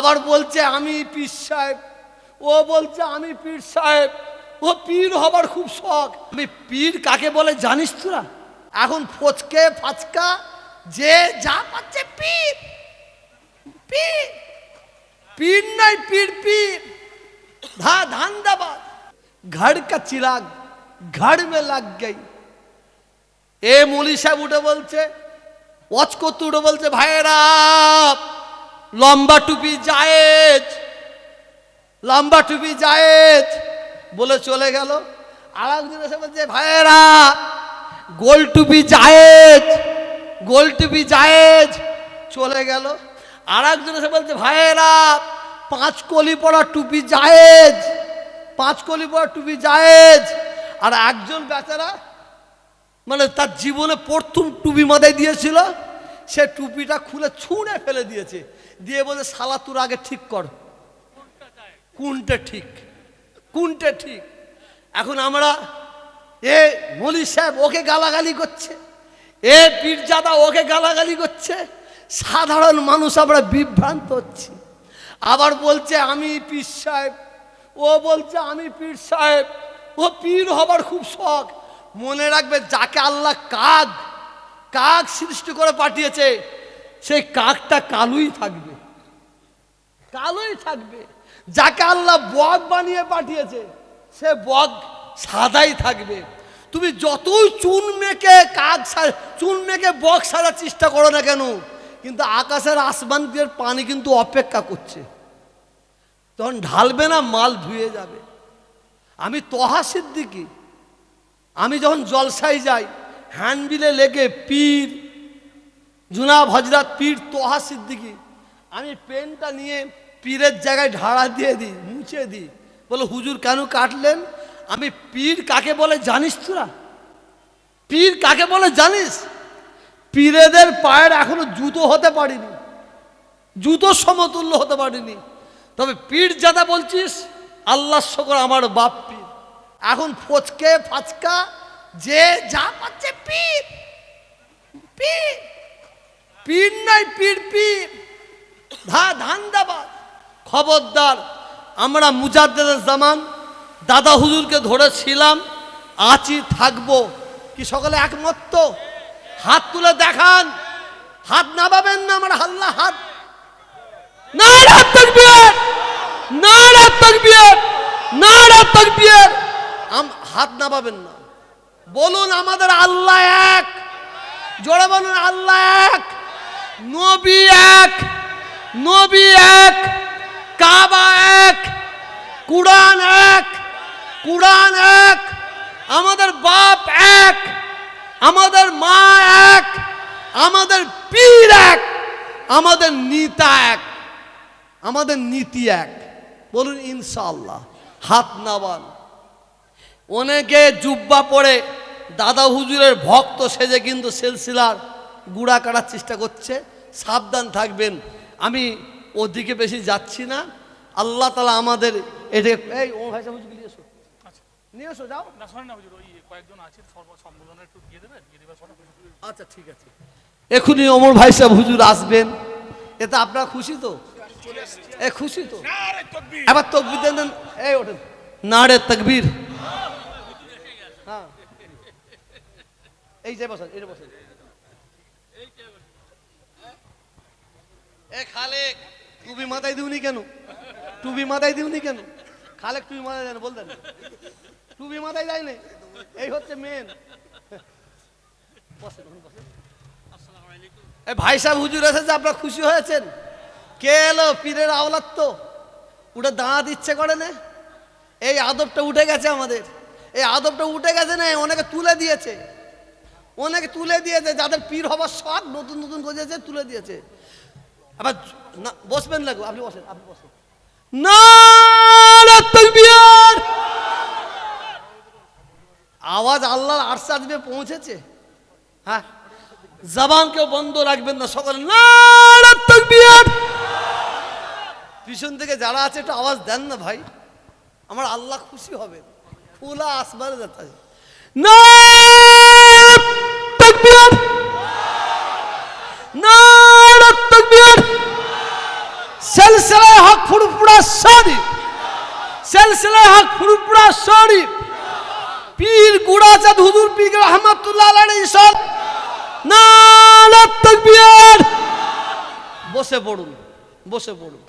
আবার বলছে, আমি পীর সাহেব। ও বলছে, আমি পীর সাহেব। ও পীর হবার খুব শখ। আমি পীর কাকে বলে জানিস তোরা? এখন ফচকে ফাচকা, যে যা পাচ্ছে পীর। পীর। পীর নাই, পীর পীর। ধা ধান ধান্দাবাদ। ঘর কা চিরাগ ঘর মে লাগ গই। এ মলি সাহেব উঠে বলছে ওয়াচ করতে বলছে ভাইরা লম্বা টুপি জায়েজ, লম্বা টুপি জায়েজ, বলে চলে গেল। আর একজন এসে বলছে, ভাইয়েরা, গোল টুপি জায়েজ, গোল টুপি জায়েজ, চলে গেল। আর একজন এসে বলছে, ভাইয়েরা, পাঁচ কলি পড়া টুপি জায়েজ, পাঁচ কলি পড়া টুপি জায়েজ। আর একজন বেচারা মানে তার জীবনে প্রথম টুপি মাথায় দিয়েছিল, সে টুপিটা খুলে ছুঁড়ে ফেলে দিয়েছে। দিয়ে বলে শালা তোর আগে ঠিক কর। কোনটা ঠিক? কোনটা ঠিক? এখন আমরা, এ মলি সাহেব ওকে গালাগালি করছে, এ পীরজাদা ওকে গালাগালি করছে, সাধারণ মানুষ আমরা বিভ্রান্ত হচ্ছি। আবার বলছে, আমি পীর সাহেব। ও বলছে, আমি পীর সাহেব। ও পীর হবার খুব শখ। মনে রাখবে যাকে আল্লাহ কাক কাক সৃষ্টি করে পাঠিয়েছে সেই কাকটা কালুই থাকবে। কালোই থাকবে। যাকে আল্লাহ বক বানিয়ে পাঠিয়েছে, সে বক সাদাই থাকবে। তুমি যতই চুন মেকে কাক চুন মেকে বক সাজার চেষ্টা করো না কেন, কিন্তু আকাশের আসমান দিয়ে পানি কিন্তু অপেক্ষা করছে। তখন ঢালবে না, মাল ধুয়ে যাবে। আমি তহা সিদ্দিকি। আমি যখন জলসাই যাই, হ্যান্ডবিলে লেগে পীর জুনাব হজরত পীর তোহা সিদ্দিকি, আমি পেনটা নিয়ে পীরের জায়গায় ঢাড়া দিয়ে দিই, মুছে দিই। বলে, হুজুর, কেন কাটলেন? আমি, পীর কাকে বলে জানিস তোরা? পীর কাকে বলে জানিস? পীরেদের পায়ের এখনও জুতো হতে পারিনি। জুতো সমতুল্য হতে পারিনি। তবে পীর যাদা বলছিস আল্লাহ শকর আমার বাপ পীর। এখন ফচকে ফাচকা, যে যা পাচ্ছে পীর পীর। পীর নাই পীর পীর। ধা ধান্দাবাদ। খবরদার, আমরা মুজাদ্দের জামান, দাদা হুজুরকে ধরেছিলাম আছি থাকব। কি সকলে একমত? হাত তুলে দেখান। হাত না পাবেন না আমার হাল্লা হাত। নারা তকবীর। আম, হাত নামাবেন না। বলুন আমাদের আল্লাহ এক। জোড়া বলুন, আল্লাহ এক। নবী এক নবী এক, কাবা এক, কুরআন এক কুরআন এক, আমাদের বাপ এক, আমাদের মা এক, আমাদের পীর এক, আমাদের নিতা এক, আমাদের নীতি এক। বলুন ইনশাআল্লাহ, হাত নাবান। অনেকে জুব্বা পড়ে দাদা হুজুরের ভক্ত সেজে কিন্তু সিলসিলার গুড়া কাটার চেষ্টা করছে। সাবধান থাকবেন। আমি ওদিকে বেশি যাচ্ছি না। আল্লাহ তালা আমাদের এটা এই ও ভাই সাহেব হুজুর নিয়ে এসো। নিয়ে এসো যাও। না কয়েকজন আছে একটু দিয়ে দেবেন? আচ্ছা ঠিক আছে। এখনই অমর ভাই সাহেব হুজুর আসবেন। এতে আপনারা খুশি তো? এ খুশি তো? এবার তকবির দেন দেন। এই ওঠেন। না রে তকবীর হ্যাঁ। এই যে বসেন এই যে বসেন। এ খালেক। টুপি মাথায় দিউনি কেন? টুপি মাথায় দিউনি কেন? খালেক টুপি মাথায় দেন বলতেন টুপি মাথায় যায়নি এই হচ্ছে মেন এ ভাই সাহেব হুজুর এসেছে আপনারা খুশি হয়েছেন? কে এলো? পীরের আওলাদ তো। উঠে দাঁড়া দিচ্ছে করে না? এই আদবটা উঠে গেছে আমাদের। এই আদবটা উঠে গেছে না অনেকে তুলে দিয়েছে। অনেকে তুলে দিয়েছে যাদের পীর হবার শখ নতুন নতুন গজেছে তুলে দিয়েছে। আবার না বসবেন লাগো আপনি বসেন আপনি বসেন। তাকবীর। আওয়াজ আল্লাহর আরশে আসবে পৌঁছেছে। হ্যাঁ জবানকে বন্ধ রাখবেন না সকালে। পিছন থেকে যারা আছে একটু আওয়াজ দেন না ভাই। আমার আল্লাহ খুশি হবে। খোলা আসমানে যাচ্ছে নারে ফুরফুরা শরীফ সেলসিলা হক ফুরফুরা শরীফ পীর গুড়াচাঁদ হুজুর পীর রহমাতুল্লাহ আলাইহি সব। না তাকবীর। বসে পড়ুন বসে পড়ুন।